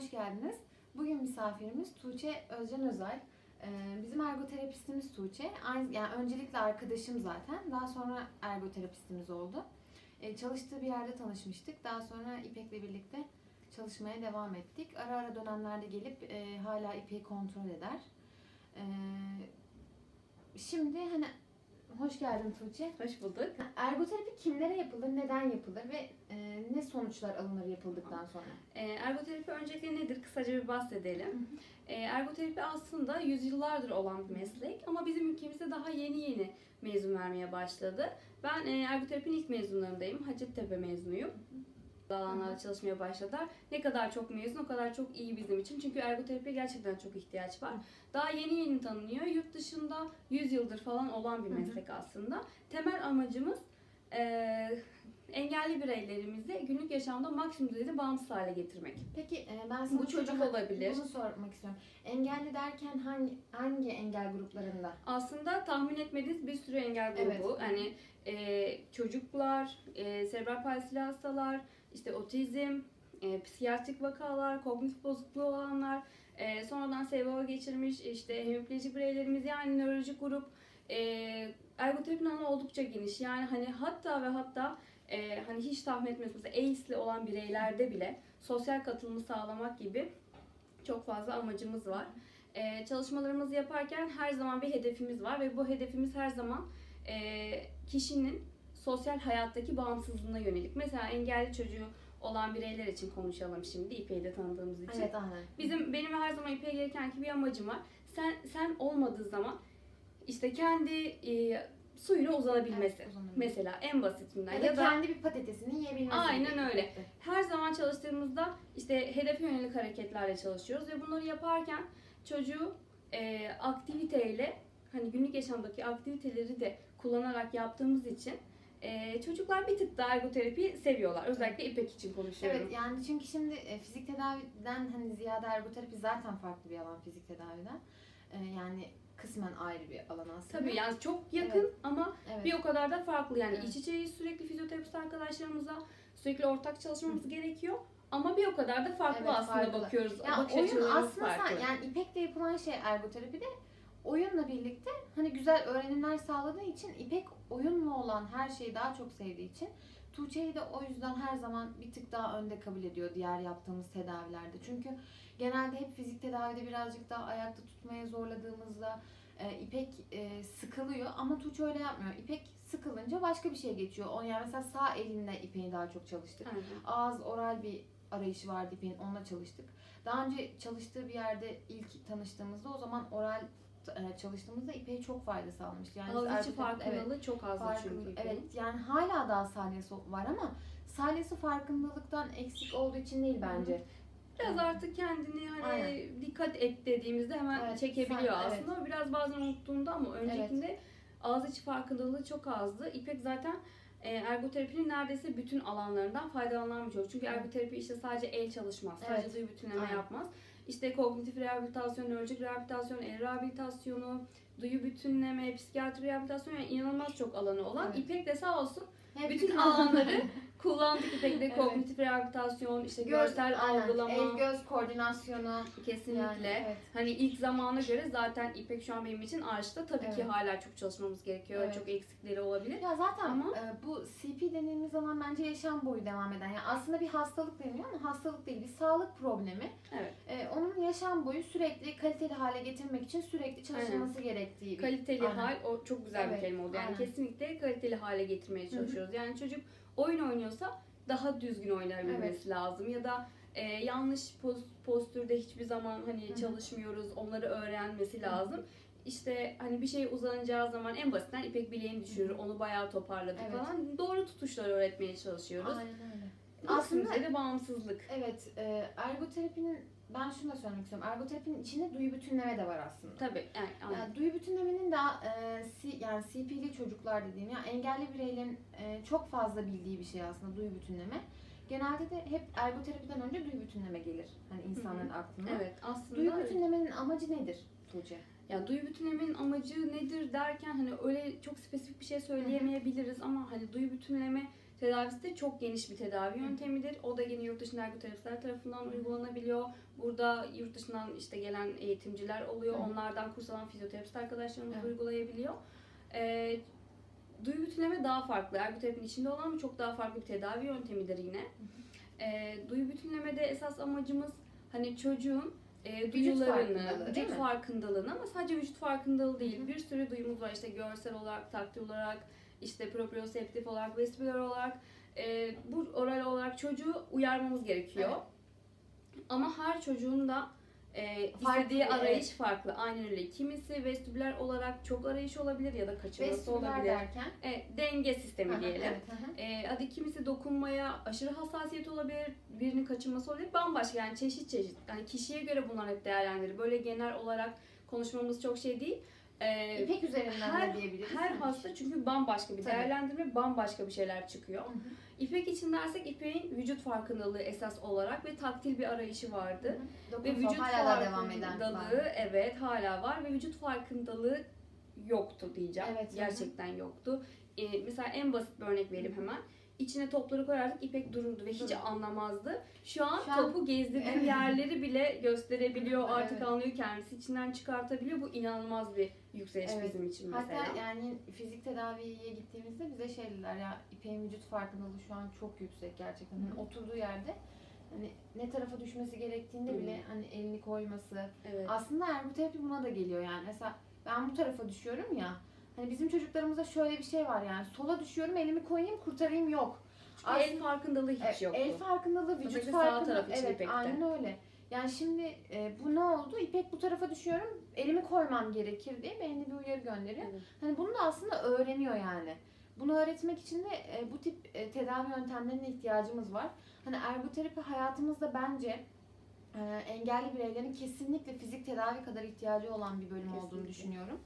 hoş geldiniz. Bugün misafirimiz Tuğçe Özcan Özay. Ee, Bizim ergoterapistimiz Tuğçe. Yani öncelikle arkadaşım zaten. Daha sonra ergoterapistimiz oldu. Ee, Çalıştığı bir yerde tanışmıştık. Daha sonra İpek'le birlikte çalışmaya devam ettik. Ara ara dönemlerde gelip e, hala İpek'i kontrol eder. Ee, Şimdi hani hoş geldin Tuğçe. Hoş bulduk. Ergoterapi kimlere yapılır, neden yapılır ve e, ne sonuçlar alınır yapıldıktan sonra? Ee, ergoterapi öncelikle nedir? Kısaca bir bahsedelim. Ee, ergoterapi aslında yüzyıllardır olan bir meslek ama bizim ülkemizde daha yeni yeni mezun vermeye başladı. Ben e, ergoterapinin ilk mezunlarındayım. Hacettepe mezunuyum. Alanlarda çalışmaya başladılar. Ne kadar çok mezun o kadar çok iyi bizim için. Çünkü ergoterapiye gerçekten çok ihtiyaç var. Daha yeni yeni tanınıyor. Yurt dışında 100 yıldır falan olan bir meslek aslında. Temel amacımız e, engelli bireylerimizi günlük yaşamda maksimum düzeyde bağımsız hale getirmek. Peki e, ben sana Bu çocuk olabilir. Bunu sormak istiyorum. Engelli derken hangi hangi engel gruplarında? Aslında tahmin etmediğiniz bir sürü engel Evet. grubu. Hani e, çocuklar, e, serebral palsili hastalar, işte otizm, e, psikiyatrik vakalar, kognitif bozukluğu olanlar, e, sonradan SVO geçirmiş işte hemipleji bireylerimiz yani nörolojik grup. E, ergoterapinin alanı oldukça geniş. Yani hani hatta ve hatta e, hani hiç tahmin etmiyorsunuz AIDS'li olan bireylerde bile sosyal katılımı sağlamak gibi çok fazla amacımız var. Ee, çalışmalarımızı yaparken her zaman bir hedefimiz var ve bu hedefimiz her zaman e, kişinin sosyal hayattaki bağımsızlığına yönelik. Mesela engelli çocuğu olan bireyler için konuşalım şimdi İPE'yi de tanıdığımız için. Evet aynen. Bizim benim her zaman İPE'ye gelirken ki bir amacım var. Sen sen olmadığı zaman işte kendi e, suyuna uzanabilmesi. Evet. Mesela en basitinden Ya da, kendi bir patatesini yiyebilmesi. Aynen gibi. öyle. her zaman çalıştığımızda işte hedefe yönelik hareketlerle çalışıyoruz ve bunları yaparken çocuğu e, aktiviteyle hani günlük yaşamdaki aktiviteleri de kullanarak yaptığımız için e, çocuklar bir tık daha ergoterapi seviyorlar. Özellikle İpek için konuşuyorum. Evet yani çünkü şimdi e, fizik tedaviden hani ziyade ergoterapi zaten farklı bir alan fizik tedaviden. E, yani kısmen ayrı bir alan aslında. Tabii yani çok yakın Evet. ama Evet. bir o kadar da farklı. Yani Evet. iç içeyiz sürekli fizyoterapist arkadaşlarımıza sürekli ortak çalışmamız gerekiyor. Ama bir o kadar da farklı Evet, aslında farklı. bakıyoruz. Ya Bakış oyun aslında farklı. yani İpek'te yapılan şey ergoterapide oyunla birlikte hani güzel öğrenimler sağladığı için İpek oyunla olan her şeyi daha çok sevdiği için Tuğçe'yi de o yüzden her zaman bir tık daha önde kabul ediyor diğer yaptığımız tedavilerde. Çünkü genelde hep fizik tedavide birazcık daha ayakta tutmaya zorladığımızda e, İpek e, sıkılıyor ama Tuğçe öyle yapmıyor. İpek sıkılınca başka bir şey geçiyor. O yani mesela sağ elinle İpek'i daha çok çalıştık Aynen. ağız oral bir arayışı vardı İpek'in onunla çalıştık. Daha önce çalıştığı bir yerde ilk tanıştığımızda o zaman oral çalıştığımızda İpek'e çok fayda sağlamıştı. Yani ergoterapide- farkındalığı çok azdı farkında- çünkü. Evet yani hala daha salyası var ama salyası farkındalıktan eksik olduğu için değil bence. Biraz Evet. artık kendini hani Aynen. dikkat et dediğimizde hemen Evet, çekebiliyor sen- aslında. O biraz bazen unuttuğunda ama öncekinde ağız içi farkındalığı çok azdı. İpek zaten e, ergoterapinin neredeyse bütün alanlarından faydalanan bir çocuk. Çünkü Evet. ergoterapi işte sadece el çalışmaz, sadece Evet. duyu bütünleme Aynen. yapmaz. İşte kognitif rehabilitasyon, nörolojik rehabilitasyon, el rehabilitasyonu, duyu bütünleme, psikiyatri rehabilitasyon yani inanılmaz çok alanı olan. Evet. İpek de sağ olsun Hep bütün alanları kullandık İpek'te Evet. kognitif rehabilitasyon, işte göz, görsel aynen, algılama. el göz koordinasyonu Kesinlikle. yani, evet. Hani ilk zamana göre zaten İpek şu an benim için arşta. Tabii ki Evet. hala çok çalışmamız gerekiyor. Evet. Çok eksikleri olabilir. Ya zaten Ama- e, bu CP dediğimiz zaman bence yaşam boyu devam eden. Yani aslında bir hastalık deniyor ama hastalık değil, bir sağlık problemi. Evet. E, onun yaşam boyu sürekli kaliteli hale getirmek için sürekli çalışılması gerektiği bir Kaliteli Aynen. hal o çok güzel Evet, bir kelime oldu. Yani aynen. kesinlikle kaliteli hale getirmeye çalışıyoruz. Yani çocuk oyun oynuyorsa daha düzgün oynayabilmesi lazım ya da e, yanlış poz- postürde hiçbir zaman hani çalışmıyoruz. Onları öğrenmesi lazım. İşte hani bir şey uzanacağı zaman en basitten İpek bileğini düşürür. Onu bayağı toparladık Evet. falan. Doğru tutuşlar öğretmeye çalışıyoruz. Aynen öyle. Aslında Aslında de bağımsızlık. evet e, ergoterapinin ben şunu da söylemek istiyorum. Ergoterapinin içinde duyu bütünleme de var aslında. Tabii. Yani, aynen. Yani duyu bütünlemenin daha e, C- yani CP'li çocuklar dediğim ya engelli bireylerin e, çok fazla bildiği bir şey aslında duyu bütünleme. Genelde de hep ergoterapiden önce duyu bütünleme gelir hani insanların aklına. Evet aslında Duyu bütünlemenin amacı nedir Tuğçe? ya duyu bütünlemenin amacı nedir derken hani öyle çok spesifik bir şey söyleyemeyebiliriz ama hani duyu bütünleme tedavisi de çok geniş bir tedavi yöntemidir. O da yine yurt dışında ergoterapistler tarafından uygulanabiliyor. Burada yurt dışından işte gelen eğitimciler oluyor. Onlardan kurs alan fizyoterapist arkadaşlarımız Evet. uygulayabiliyor. Ee, duyu bütünleme daha farklı. Ergoterapinin içinde olan çok daha farklı bir tedavi yöntemidir yine. Ee, duyu bütünlemede esas amacımız hani çocuğun e, duyularını, farkındalığı, vücut farkındalığını ama sadece vücut farkındalığı değil. Hı. Bir sürü duyumuz var işte görsel olarak, taktil olarak, işte proprioseptif olarak, vestibüler olarak, e, bu oral olarak çocuğu uyarmamız gerekiyor. Evet. Ama her çocuğun da e, Farklı istediği arayış farklı. Aynen öyle. Kimisi vestibüler olarak çok arayış olabilir ya da kaçırması Vestibüler olabilir. derken. E, denge sistemi Aha, diyelim. Evet, aha. E, hadi kimisi dokunmaya aşırı hassasiyet olabilir, birinin kaçınması olabilir. Bambaşka yani çeşit çeşit. Yani kişiye göre bunlar hep değerlendirilir. Böyle genel olarak konuşmamız çok şey değil. E, İpek üzerinden her- de diyebiliriz. her sanki. hasta çünkü bambaşka bir Tabii. değerlendirme, bambaşka bir şeyler çıkıyor. Hı hı. İpek için dersek İpek'in vücut farkındalığı esas olarak ve taktil bir arayışı vardı. Ve Dokunsal vücut farkındalığı evet hala var ve vücut farkındalığı yoktu diyeceğim. Evet, hı hı. Gerçekten yoktu. Ee, mesela en basit bir örnek vereyim hemen. İçine topları koyardık İpek dururdu ve hiç anlamazdı. Şu an, Şu an- topu gezdirdiğim Evet. yerleri bile gösterebiliyor. Artık Evet. anlıyor kendisi. içinden çıkartabiliyor. Bu inanılmaz bir yükseliş Evet. bizim için mesela. Hatta yani fizik tedaviye gittiğimizde bize şey dediler ya İpek'in vücut farkındalığı şu an çok yüksek gerçekten. Hani Hı. oturduğu yerde hani ne tarafa düşmesi gerektiğinde Hı. bile hani elini koyması. Evet. Aslında ergoterapi buna da geliyor yani. Mesela ben bu tarafa düşüyorum ya. Hani bizim çocuklarımızda şöyle bir şey var yani. Sola düşüyorum elimi koyayım kurtarayım yok. Çünkü el farkındalığı hiç E, yoktu. El farkındalığı, vücut farkındalığı. Evet, aynen öyle. Yani şimdi e, bu ne oldu? İpek bu tarafa düşüyorum, elimi koymam gerekir diye beynine bir uyarı gönderiyor. Evet. Hani bunu da aslında öğreniyor yani. Bunu öğretmek için de e, bu tip e, tedavi yöntemlerine ihtiyacımız var. Hani ergoterapi hayatımızda bence e, engelli bireylerin kesinlikle fizik tedavi kadar ihtiyacı olan bir bölüm olduğunu Kesinlikle. düşünüyorum.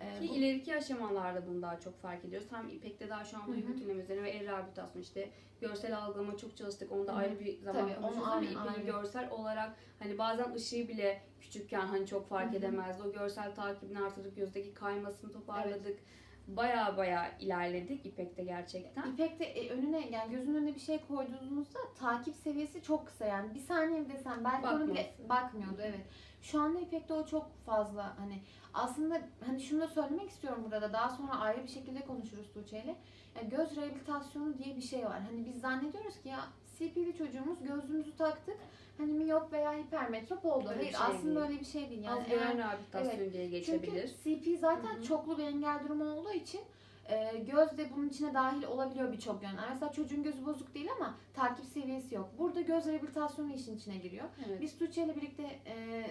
E, Ki bu- ileriki aşamalarda bunu daha çok fark ediyoruz. Hem İpek'te daha şu an duyu bütünleme üzerine ve el rehabilitasyon işte görsel algılama çok çalıştık. Onu da ayrı bir zaman Tabii, onu konuşuruz ama aynen. görsel olarak hani bazen ışığı bile küçükken hani çok fark edemezdi. O görsel takibini artırdık, gözdeki kaymasını toparladık. Baya baya ilerledik İpek'te gerçekten. İpek'te e, önüne yani gözünün önüne bir şey koyduğunuzda takip seviyesi çok kısa yani bir saniye mi desem belki onu bile bakmıyordu evet. Şu anda İpek'te o çok fazla hani aslında hani şunu da söylemek istiyorum burada daha sonra ayrı bir şekilde konuşuruz Tuğçe'yle. Yani göz rehabilitasyonu diye bir şey var. Hani biz zannediyoruz ki ya CP'li çocuğumuz gözlüğümüzü taktık hani miyop veya hipermetrop oldu. Öyle Hayır şey aslında değil. öyle bir şey değil. Yani Az eğer- rehabilitasyon diye geçebilir. çünkü CP zaten Hı hı. çoklu bir engel durumu olduğu için e, göz de bunun içine dahil olabiliyor birçok yönden. Mesela çocuğun gözü bozuk değil ama takip seviyesi yok. Burada göz rehabilitasyonu işin içine giriyor. Evet. Biz Tuğçe ile birlikte e,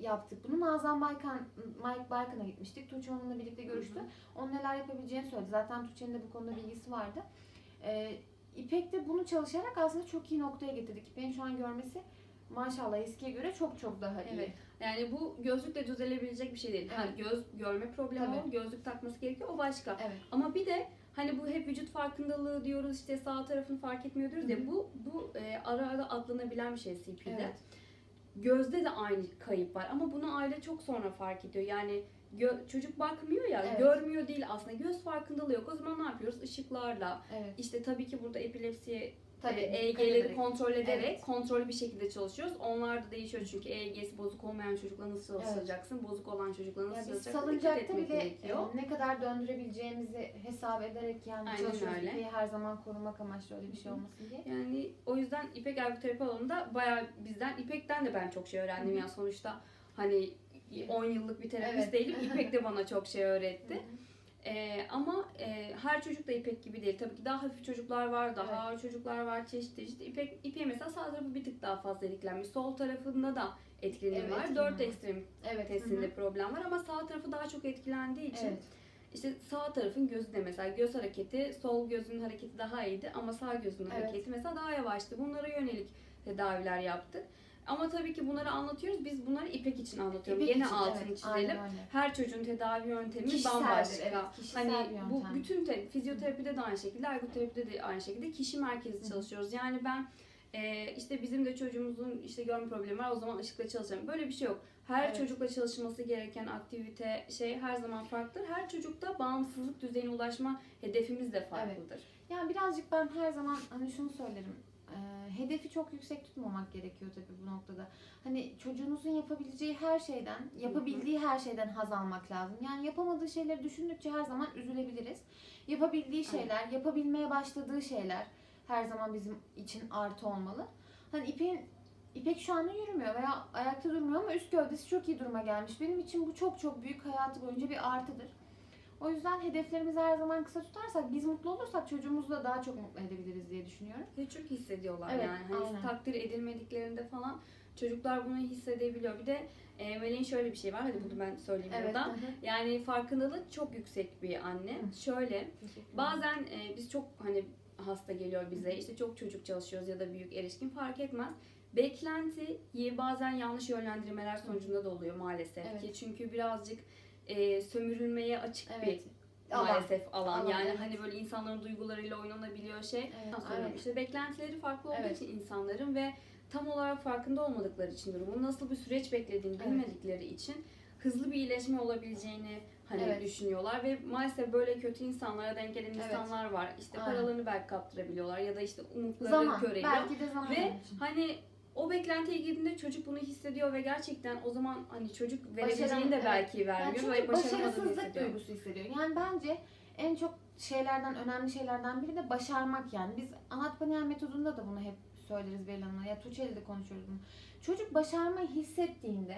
yaptık bunu. Nazan Baykan, Mike Baykan'a gitmiştik. Tuğçe onunla birlikte görüştü. Hı hı. Onun neler yapabileceğini söyledi. Zaten Tuğçe'nin de bu konuda bilgisi vardı. E, İpek de bunu çalışarak aslında çok iyi noktaya getirdik. İpek'in şu an görmesi maşallah eskiye göre çok çok daha iyi. Evet. Yani bu gözlükle düzelebilecek bir şey değil. Ha, Evet. göz görme problemi Tabii. var, gözlük takması gerekiyor. O başka. Evet. Ama bir de hani bu hep vücut farkındalığı diyoruz işte sağ tarafını fark etmiyor diyoruz Hı ya bu bu e, ara ara atlanabilen bir şey CP'de. Evet. Gözde de aynı kayıp var ama bunu aile çok sonra fark ediyor. Yani gö- çocuk bakmıyor ya Evet. görmüyor değil aslında göz farkındalığı yok. O zaman ne yapıyoruz? Işıklarla Evet. işte tabii ki burada epilepsiye Tabii. dikkat EEG'leri ederek. kontrol ederek Evet. kontrollü bir şekilde çalışıyoruz. Onlar da değişiyor çünkü EEG'si bozuk olmayan çocukla nasıl Evet. çalışacaksın, bozuk olan çocukla nasıl biz çalışacaksın salıncakta bile gerekiyor. e, ne kadar döndürebileceğimizi hesap ederek yani Aynen çalışıyoruz. öyle. İpeği her zaman korumak amaçlı öyle bir şey olmasın diye. Yani o yüzden İpek ergoterapi alanında bayağı bizden, İpek'ten de ben çok şey öğrendim. Hı hı. Yani sonuçta hani 10 yıllık bir terapist Evet. değilim. İpek de bana çok şey öğretti. Hı hı. Ee, ama e, her çocuk da İpek gibi değil. Tabii ki daha hafif çocuklar var, daha Evet. ağır çocuklar var, çeşit çeşit. İpek, İpek'in mesela sağ tarafı bir tık daha fazla etkilenmiş. Sol tarafında da etkilenim Evet, var. Dört ekstrem Evet. testinde hı. problem var ama sağ tarafı daha çok etkilendiği için Evet. işte sağ tarafın gözü de mesela göz hareketi, sol gözün hareketi daha iyiydi ama sağ gözün Evet. hareketi mesela daha yavaştı. Bunlara yönelik tedaviler yaptık. Ama tabii ki bunları anlatıyoruz. Biz bunları İpek için anlatıyorum. İpek Gene için, altını evet, çizelim. Her çocuğun tedavi yöntemi Kişiseldir, bambaşka. evet, hani bu bütün te- fizyoterapide de aynı şekilde, ergoterapide de aynı şekilde kişi merkezli Hı. çalışıyoruz. Yani ben e, işte bizim de çocuğumuzun işte görme problemi var o zaman ışıkla çalışalım. Böyle bir şey yok. Her Evet. çocukla çalışılması gereken aktivite şey her zaman farklıdır. Her çocukta bağımsızlık düzeyine ulaşma hedefimiz de farklıdır. Yani birazcık ben her zaman hani şunu söylerim. E, hedefi çok yüksek tutmamak gerekiyor tabii bu noktada. Hani çocuğunuzun yapabileceği her şeyden, yapabildiği her şeyden haz almak lazım. Yani yapamadığı şeyleri düşündükçe her zaman üzülebiliriz. Yapabildiği şeyler, yapabilmeye başladığı şeyler her zaman bizim için artı olmalı. Hani İpek'in İpek şu anda yürümüyor veya ayakta durmuyor ama üst gövdesi çok iyi duruma gelmiş. Benim için bu çok çok büyük hayatı boyunca bir artıdır. O yüzden hedeflerimizi her zaman kısa tutarsak, biz mutlu olursak çocuğumuzu da daha çok mutlu edebiliriz diye düşünüyorum. Ve çok hissediyorlar Evet, yani. Hani aynen. takdir edilmediklerinde falan çocuklar bunu hissedebiliyor. Bir de e, Meleğin şöyle bir şey var. Hadi bunu ben söyleyeyim burada. hı hı. Yani farkındalık çok yüksek bir anne. Hı. Şöyle bazen e, biz çok hani hasta geliyor bize. işte çok çocuk çalışıyoruz ya da büyük erişkin fark etmez. Beklentiyi bazen yanlış yönlendirmeler sonucunda da oluyor maalesef Evet. ki. Çünkü birazcık e, sömürülmeye açık Evet. bir Alan. maalesef alan. Alan, yani evet. hani böyle insanların duygularıyla oynanabiliyor şey. Evet, Nasıl evet. İşte beklentileri farklı olduğu Evet. için insanların ve tam olarak farkında olmadıkları için durumun nasıl bir süreç beklediğini Evet. bilmedikleri için hızlı bir iyileşme olabileceğini hani Evet. düşünüyorlar ve maalesef böyle kötü insanlara denk gelen Evet. insanlar var. İşte Aynen. paralarını belki kaptırabiliyorlar ya da işte umutları Zaman, köreliyor. belki de zaman Ve hani o beklentiye girdiğinde çocuk bunu hissediyor ve gerçekten o zaman hani çocuk Başaram- de evet. belki Yani vermiyor çünkü ve başarısızlık hissediyor. duygusu hissediyor. Yani bence en çok şeylerden, önemli şeylerden biri de başarmak yani. Biz panel metodunda da bunu hep söyleriz Beril Hanım'la. Ya Tuğçe'yle de konuşuyoruz bunu. Çocuk başarmayı hissettiğinde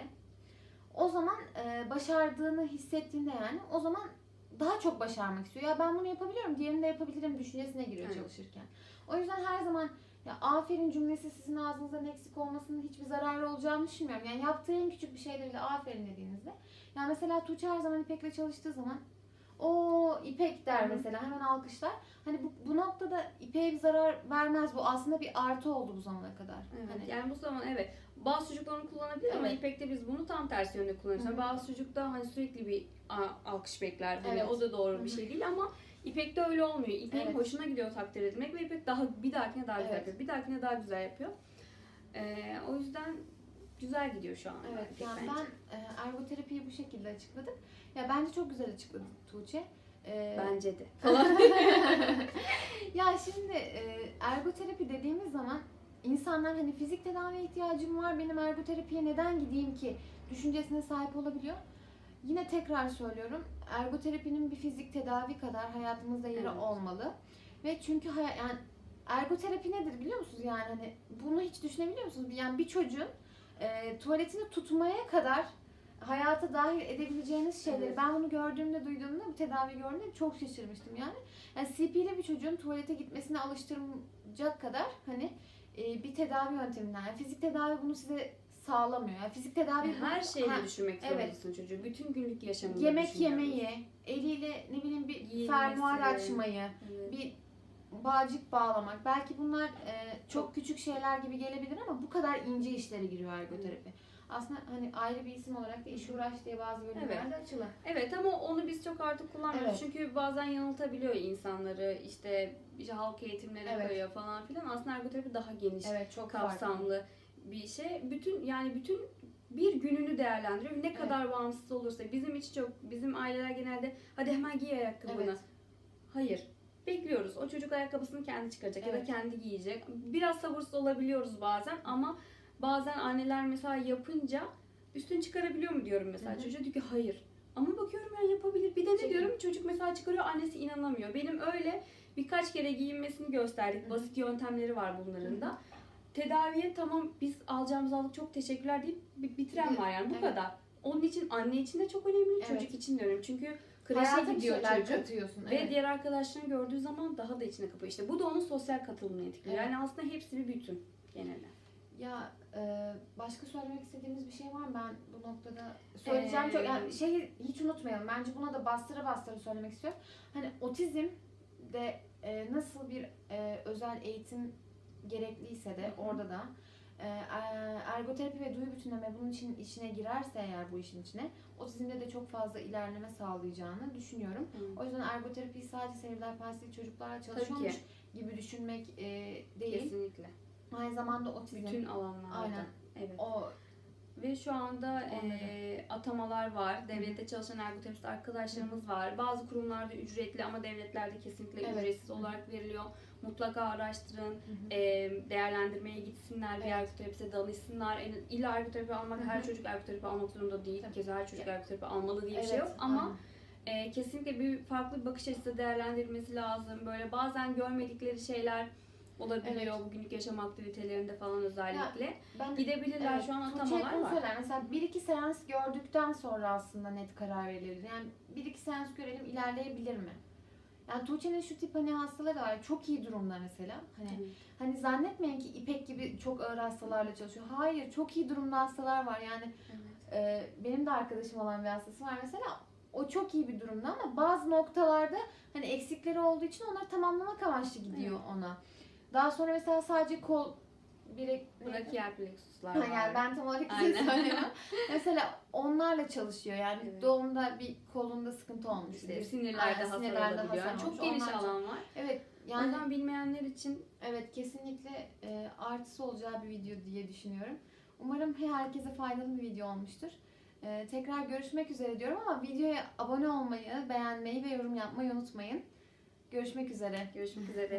o zaman e, başardığını hissettiğinde yani o zaman daha çok başarmak istiyor. Ya ben bunu yapabiliyorum, diğerini de yapabilirim düşüncesine giriyor Evet. çalışırken. O yüzden her zaman ya aferin cümlesi sizin ağzınızdan eksik olmasının hiçbir zararı olacağını düşünmüyorum. Yani yaptığı en küçük bir şeyde bile aferin dediğinizde. Yani mesela Tuğçe her zaman İpek'le çalıştığı zaman o İpek der mesela hemen alkışlar. Hani bu, bu noktada İpek'e bir zarar vermez. Bu aslında bir artı oldu bu zamana kadar. Evet, Hani, yani bu zaman evet bazı çocuklar onu kullanabilir ama Evet. İpek'te biz bunu tam tersi yönde kullanıyoruz. Hı. Bazı çocukta hani sürekli bir alkış bekler. Hani Evet. o da doğru bir şey değil ama İpek'te öyle olmuyor. İpek'in Evet. hoşuna gidiyor takdir edilmek ve İpek daha bir dahakine daha güzel Evet. yapıyor. Bir dahakine daha güzel yapıyor. Ee, o yüzden güzel gidiyor şu an. Evet yani bence. ben e, ergoterapiyi bu şekilde açıkladım. Ya bence çok güzel açıkladı Tuğçe. Ee, Bence de. ya şimdi e, ergoterapi dediğimiz zaman insanlar hani fizik tedaviye ihtiyacım var benim ergoterapiye neden gideyim ki düşüncesine sahip olabiliyor. Yine tekrar söylüyorum ergoterapinin bir fizik tedavi kadar hayatımızda yeri Evet. olmalı. Ve çünkü hay- yani ergoterapi nedir biliyor musunuz yani hani bunu hiç düşünebiliyor musunuz? Yani bir çocuğun e, tuvaletini tutmaya kadar hayata dahil edebileceğiniz şeyleri Evet. ben bunu gördüğümde duyduğumda bu tedavi gördüğümde çok şaşırmıştım yani. Yani CP'li bir çocuğun tuvalete gitmesine alıştıracak kadar hani e, bir tedavi yönteminden. Yani fizik tedavi bunu size sağlamıyor. Yani fizik tedavi bu- Her şeyle Ha, düşünmek evet. zorundasın çocuğu. Bütün günlük yaşamını yemek yemeyi, eliyle ne bileyim bir Giyinmesi. fermuar açmayı, Evet. bir bağcık bağlamak. Belki bunlar e, çok küçük şeyler gibi gelebilir ama bu kadar ince işlere giriyor ergoterapi. Aslında hani ayrı bir isim olarak da iş uğraş diye bazı bölümlerde açılan. Evet ama onu biz çok artık kullanmıyoruz. Evet. Çünkü bazen yanıltabiliyor insanları. İşte, işte halk eğitimleri Evet. koyuyor falan filan. Aslında ergoterapi daha geniş, Evet çok farklı. Bir şey. Bütün yani bütün bir gününü değerlendiriyor. Ne kadar bağımsız olursa bizim için çok bizim aileler genelde hadi hemen giy ayakkabını. Evet. Hayır. Bekliyoruz. O çocuk ayakkabısını kendi çıkaracak ya da Evet. kendi giyecek. Biraz sabırsız olabiliyoruz bazen ama bazen anneler mesela yapınca üstünü çıkarabiliyor mu diyorum mesela. Hı hı. Çocuğa diyor ki hayır. Ama bakıyorum yani yapabilir. Bir de ne diyorum çocuk mesela çıkarıyor annesi inanamıyor. Benim öyle birkaç kere giyinmesini gösterdik. Hı hı. Basit yöntemleri var bunların da. Tedaviye tamam biz alacağımızı aldık çok teşekkürler deyip bi- bitiren var yani bu Evet. kadar. Onun için anne için de çok önemli, Evet. çocuk için de önemli. Çünkü kreşe Hayata bir gidiyor şeyler çocuk. katıyorsun. Ve evet. diğer arkadaşlarını gördüğü zaman daha da içine kapıyor. İşte bu da onun sosyal katılımını etkiliyor. Evet. Yani aslında hepsi bir bütün genelde. Ya e, başka söylemek istediğimiz bir şey var mı? Ben bu noktada söyleyeceğim çok Ee, yani şeyi hiç unutmayalım. Bence buna da bastıra bastıra söylemek istiyorum. Hani otizm de e, nasıl bir e, özel eğitim gerekliyse de Hı hı. orada da e, e, ergoterapi ve duyu bütünleme bunun için içine girerse eğer bu işin içine otizmde de çok fazla ilerleme sağlayacağını düşünüyorum. O yüzden ergoterapiyi sadece cerebral palsili çocuklarla çalışıyormuş gibi düşünmek e, değil. Kesinlikle. Aynı zamanda otizm, Bütün alanlarda. Aynen. Evet. o Ve şu anda Onları. e, atamalar var. Devlette çalışan ergoterapist arkadaşlarımız var. Bazı kurumlarda ücretli ama devletlerde kesinlikle Evet. ücretsiz Hı hı. olarak veriliyor. Mutlaka araştırın. Hı hı. e, değerlendirmeye gitsinler, bir Evet. ergoterapiste danışsınlar. En, illa ergoterapi almak, Hı hı. her çocuk ergoterapi almak zorunda değil. Tabii. Keza her çocuk Ya- ergoterapi almalı diye bir Evet, şey yok. Ama aynen. e, kesinlikle bir farklı bir bakış açısı değerlendirilmesi lazım. Böyle bazen görmedikleri şeyler olabiliyor bugünlük yaşam aktivitelerinde falan özellikle. ben Gidebilirler Evet, şu an atamalar var. söyler. Mesela bir iki seans gördükten sonra aslında net karar verilir. Yani bir iki seans görelim ilerleyebilir mi? Yani Tuğçe'nin şu tip hani hastaları var. Çok iyi durumda mesela. Hani Tabii. hani zannetmeyin ki İpek gibi çok ağır hastalarla çalışıyor. Hayır, çok iyi durumda hastalar var. Yani e, benim de arkadaşım olan bir hastası var mesela. O çok iyi bir durumda ama bazı noktalarda hani eksikleri olduğu için onları tamamlamak amaçlı gidiyor ona. Daha sonra mesela sadece kol bilek Brachial plexuslar var. yani ben tam olarak Aynen. size söyleyemem. Mesela onlarla çalışıyor. Yani Evet. doğumda bir kolunda sıkıntı olmuş. İşte sinirlerde Aynen, hasar sinirlerde olabiliyor. hasar çok olmuş. geniş Onlar çok- alan var. Evet yani yüzden bilmeyenler için evet kesinlikle e, artısı olacağı bir video diye düşünüyorum. Umarım herkese faydalı bir video olmuştur. E, tekrar görüşmek üzere diyorum ama videoya abone olmayı, beğenmeyi ve yorum yapmayı unutmayın. Görüşmek üzere. görüşmek üzere.